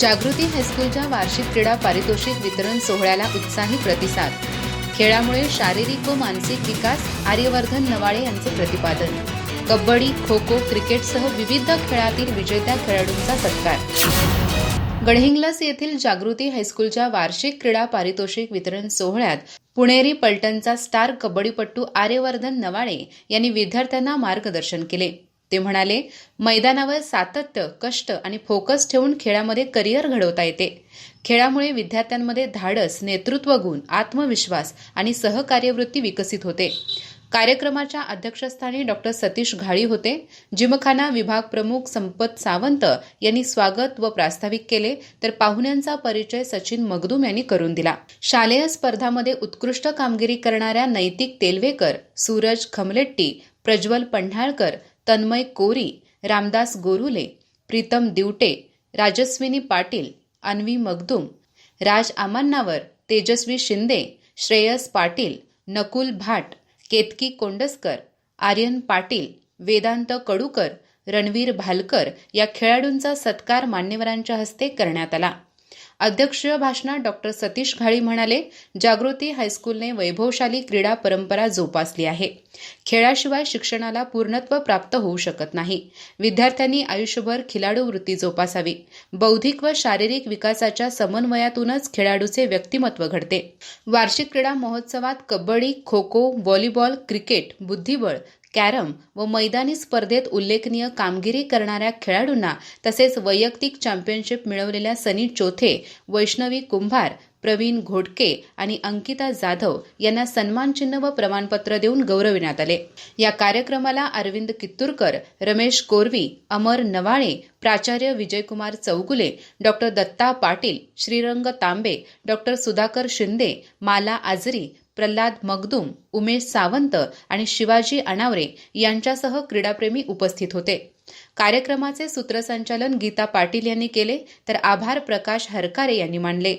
जागृती हायस्कूलच्या वार्षिक क्रीडा पारितोषिक वितरण सोहळ्याला उत्साही प्रतिसाद. खेळामुळे शारीरिक व मानसिक विकास आर्यवर्धन नवाळे यांचे प्रतिपादन. कबड्डी खो खो क्रिकेटसह विविध खेळातील विजेत्या खेळाडूंचा सत्कार. गडहिंग्लस येथील जागृती हायस्कूलच्या वार्षिक क्रीडा पारितोषिक वितरण सोहळ्यात पुणेरी पलटणचा स्टार कबड्डीपटू आर्यवर्धन नवाळे यांनी विद्यार्थ्यांना मार्गदर्शन केले. ते म्हणाले मैदानावर सातत्य कष्ट आणि फोकस ठेवून खेळामध्ये करिअर घडवता येते. खेळामुळे विद्यार्थ्यांमध्ये धाडस नेतृत्व गुण आत्मविश्वास आणि सहकार्यवृत्ती विकसित होते. कार्यक्रमाच्या अध्यक्षस्थानी डॉक्टर सतीश घाळी होते. जिमखाना विभाग प्रमुख संपत सावंत यांनी स्वागत व प्रास्ताविक केले तर पाहुण्यांचा परिचय सचिन मगदूम यांनी करून दिला. शालेय स्पर्धामध्ये उत्कृष्ट कामगिरी करणाऱ्या नैतिक तेलवेकर सूरज खमलेट्टी प्रज्वल पन्हाळकर तन्मय कोरी रामदास गोरुले प्रीतम दिवटे राजस्विनी पाटील अन्वी मगदूम राज आमांनावर तेजस्वी शिंदे श्रेयस पाटील नकुल भाट केतकी कोंडसकर आर्यन पाटील वेदांत कडूकर रणवीर भालकर या खेळाडूंचा सत्कार मान्यवरांच्या हस्ते करण्यात आला. अध्यक्षीय भाषणात डॉक्टर सतीश घाळी म्हणाले जागृती हायस्कूलने वैभवशाली क्रीडा परंपरा जोपासली आहे. खेळाशिवाय शिक्षणाला पूर्णत्व प्राप्त होऊ शकत नाही. विद्यार्थ्यांनी आयुष्यभर खिलाडू वृत्ती जोपासावी. बौद्धिक व शारीरिक विकासाच्या समन्वयातूनच खेळाडूचे व्यक्तिमत्व घडते. वार्षिक क्रीडा महोत्सवात कबड्डी खो खो व्हॉलीबॉल क्रिकेट बुद्धिबळ कॅरम व मैदानी स्पर्धेत उल्लेखनीय कामगिरी करणाऱ्या खेळाडूंना तसेच वैयक्तिक चॅम्पियनशिप मिळवलेल्या सनी चोथे वैष्णवी कुंभार प्रवीण घोडके आणि अंकिता जाधव यांना सन्मानचिन्ह व प्रमाणपत्र देऊन गौरविण्यात आले. या कार्यक्रमाला अरविंद कित्तूरकर रमेश कोरवी अमर नवाळे प्राचार्य विजयकुमार चौगुले डॉक्टर दत्ता पाटील श्रीरंग तांबे डॉक्टर सुधाकर शिंदे माला आजरी प्रल्हाद मगदुम उमेश सावंत आणि शिवाजी अनावरे यांच्यासह क्रीडाप्रेमी उपस्थित होते. कार्यक्रमाचे सूत्रसंचालन गीता पाटील यांनी केले तर आभार प्रकाश हरकारे यांनी मानले